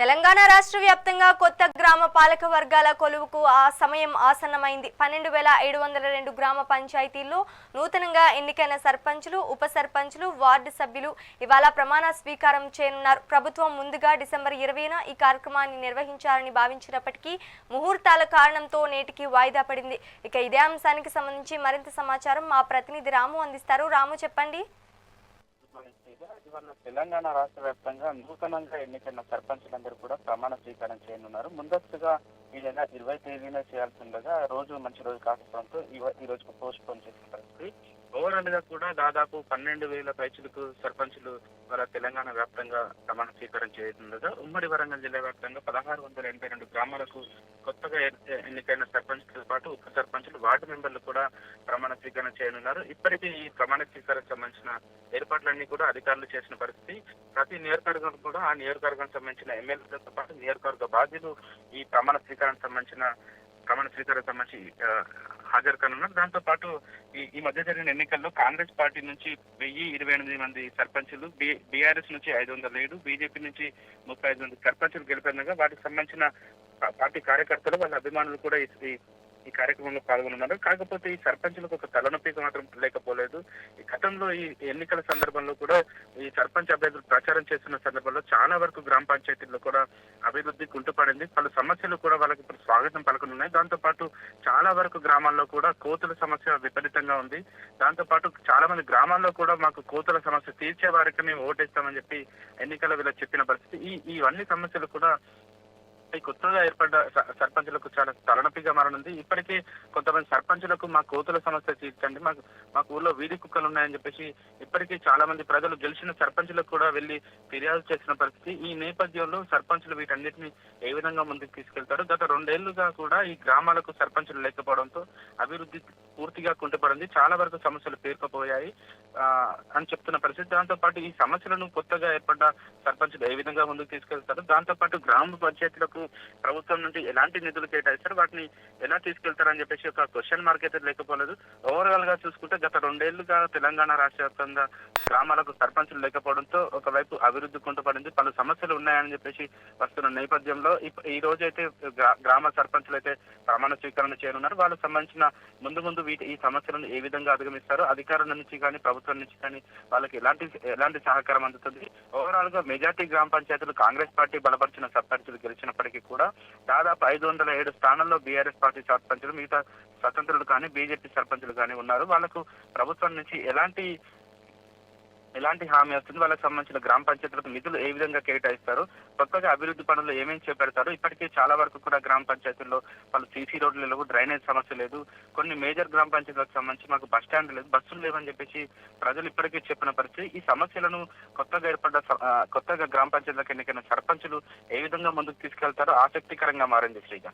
తెలంగాణ రాష్ట్ర వ్యాప్తంగా కొత్త గ్రామ పాలక వర్గాల కొలువుకు ఆ సమయం ఆసన్నమైంది. పన్నెండు వేల ఏడు వందల రెండు గ్రామ పంచాయతీల్లో నూతనంగా ఎన్నికైన సర్పంచులు ఉప సర్పంచులు వార్డు సభ్యులు ఇవాళ ప్రమాణ స్వీకారం చేయనున్నారు. ప్రభుత్వం ముందుగా డిసెంబర్ ఇరవైన ఈ కార్యక్రమాన్ని నిర్వహించాలని భావించినప్పటికీ ముహూర్తాల కారణంతో నేటికి వాయిదా పడింది. ఇక ఇదే అంశానికి సంబంధించి మరింత సమాచారం మా ప్రతినిధి రాము అందిస్తారు. రాము చెప్పండి. తెలంగాణ రాష్ట్ర వ్యాప్తంగా నూతనంగా ఎన్నికైన సర్పంచులందరూ కూడా ప్రమాణ స్వీకారం చేయనున్నారు. ముందస్తుగా ఈ నెల ఇరవై తేదీన చేయాల్సి ఉండగా రోజు మంచి రోజు కాకపోవడంతో ఈ- రోజు పోస్ట్ పోన్ చేసిన పరిస్థితి ఓవరాల్గా కూడా దాదాపు పన్నెండు వేల పైచులకు సర్పంచులు మన తెలంగాణ వ్యాప్తంగా ప్రమాణ స్వీకారం చేయనుండగా ఉమ్మడి వరంగల్ జిల్లా వ్యాప్తంగా పదహారు వందల ఎనభై రెండు గ్రామాలకు కొత్తగా ఎన్నికైన సర్పంచ్తో పాటు ఉప సర్పంచులు వార్డు మెంబర్లు కూడా ప్రమాణ స్వీకారం చేయనున్నారు. ఇప్పటికీ ఈ ప్రమాణ స్వీకారానికి సంబంధించిన ఏర్పాట్లన్నీ కూడా అధికారులు చేసిన పరిస్థితి. ప్రతి నియోజకవర్గం కూడా ఆ నియోజకవర్గానికి సంబంధించిన ఎమ్మెల్యేలతో పాటు నియోజకవర్గ బాధ్యులు ఈ ప్రమాణ స్వీకారానికి సంబంధించిన ప్రమాణ స్వీకారం సంబంధించి హాజరు కానున్నారు. దాంతో పాటు ఈ ఈ మధ్య జరిగిన ఎన్నికల్లో కాంగ్రెస్ పార్టీ నుంచి వెయ్యి ఇరవై ఎనిమిది మంది సర్పంచులు బీఆర్ఎస్ నుంచి ఐదు వందల ఏడు బీజేపీ నుంచి ముప్పై ఐదు మంది సర్పంచులు గెలిపినగా వాటికి సంబంధించిన పార్టీ కార్యకర్తలు వాళ్ళ అభిమానులు కూడా ఈ- ఈ కార్యక్రమంలో పాల్గొన్నారు కాకపోతే ఈ సర్పంచులకు ఒక తలనొప్పికి మాత్రం లేకపోలేదు. ఈ గతంలో ఈ ఎన్నికల సందర్భంలో కూడా ఈ సర్పంచ్ అభ్యర్థులు ప్రచారం చేస్తున్న సందర్భంలో చాలా వరకు గ్రామ పంచాయతీల్లో కూడా అభివృద్ధి కుంటుపడింది. పలు సమస్యలు కూడా వాళ్ళకి ఇప్పుడు స్వాగతం పలకనున్నాయి దాంతో పాటు చాలా వరకు గ్రామాల్లో కూడా కోతుల సమస్య విపరీతంగా ఉంది. దాంతో పాటు చాలా మంది గ్రామాల్లో కూడా మాకు కోతుల సమస్య తీర్చే వారికి మేము ఓటేస్తామని చెప్పి ఎన్నికల వీళ్ళ చెప్పిన పరిస్థితి. ఈ ఇవన్నీ సమస్యలు కూడా ఈ కొత్తగా ఏర్పడ్డ స- సర్పంచులకు చాలా తలనొప్పిగా మారనుంది. ఇప్పటికే కొంతమంది సర్పంచులకు మా కోతుల సమస్య తీర్చండి. మాకు మాకు ఊర్లో వీధి కుక్కలు ఉన్నాయని చెప్పేసి ఇప్పటికీ చాలా మంది ప్రజలు గెలిచిన సర్పంచులకు కూడా వెళ్ళి ఫిర్యాదు చేసిన పరిస్థితి. ఈ నేపథ్యంలో సర్పంచులు వీటన్నిటిని ఏ విధంగా ముందుకు తీసుకెళ్తారు? గత రెండేళ్ళుగా కూడా ఈ గ్రామాలకు సర్పంచులు లేకపోవడంతో అభివృద్ధి పూర్తిగా కుంటుపడింది. చాలా వరకు సమస్యలు పేర్కపోయాయి. అని చెప్తున్న పరిస్థితి. దాంతో పాటు ఈ సమస్యలను కొత్తగా ఏర్పడ్డ సర్పంచులు ఏ విధంగా ముందుకు తీసుకెళ్తారు? దాంతో పాటు గ్రామ పంచాయతీలకు ప్రభుత్వం నుండి ఎలాంటి నిధులు కేటాయిస్తారు వాటిని ఎలా తీసుకెళ్తారని చెప్పేసి ఒక క్వశ్చన్ మార్క్ అయితే లేకపోలేదు. ఓవరాల్గా చూసుకుంటే గత రెండేళ్ళుగా తెలంగాణ రాష్ట్ర వ్యాప్తంగా గ్రామాలకు సర్పంచులు లేకపోవడంతో ఒకవైపు అభివృద్ధి కుంటుపడింది. పలు సమస్యలు ఉన్నాయని చెప్పేసి వస్తున్న నేపథ్యంలో ఈ రోజు అయితే గ్రా- గ్రామ సర్పంచులు అయితే ప్రమాణ స్వీకరణ చేయనున్నారు. వాళ్ళకు సంబంధించిన ముందు ముందు వీటి ఈ సమస్యలను ఏ విధంగా అధిగమిస్తారో అధికారుల నుంచి కానీ ప్రభుత్వం నుంచి కానీ వాళ్ళకి ఎలాంటి ఎలాంటి సహకారం అందుతుంది? ఓవరాల్గా మెజార్టీ గ్రామ పంచాయతీలు కాంగ్రెస్ పార్టీ బలపరిచిన సర్పంచులు గెలిచినప్పటికీ కూడా దాదాపు ఐదు వందల ఏడు స్థానాల్లో బీఆర్ఎస్ పార్టీ సర్పంచులు మిగతా స్వతంత్రులు కానీ బీజేపీ సర్పంచులు కానీ ఉన్నారు. వాళ్ళకు ప్రభుత్వం నుంచి ఎలాంటి ఎలాంటి హామీ వస్తుంది? వాళ్ళకి సంబంధించిన గ్రామ పంచాయతీలకు నిధులు ఏ విధంగా కేటాయిస్తారు? కొత్తగా అభివృద్ధి పనులు ఏమేమి చేపడతారు? ఇప్పటికే చాలా వరకు కూడా గ్రామ పంచాయతీల్లో వాళ్ళు సీసీ రోడ్లు లేవు డ్రైనేజ్ సమస్య లేదు. కొన్ని మేజర్ గ్రామ పంచాయతీలకు సంబంధించి మాకు బస్ స్టాండ్ లేదు బస్సులు లేవని చెప్పేసి ప్రజలు ఇప్పటికే చెప్పిన పరిస్థితి. ఈ సమస్యలను కొత్తగా ఏర్పడ్డ స- కొత్తగా గ్రామ పంచాయతీలకు ఎన్నికైన సర్పంచులు ఏ విధంగా ముందుకు తీసుకెళ్తారో ఆసక్తికరంగా మారింది శ్రీగా.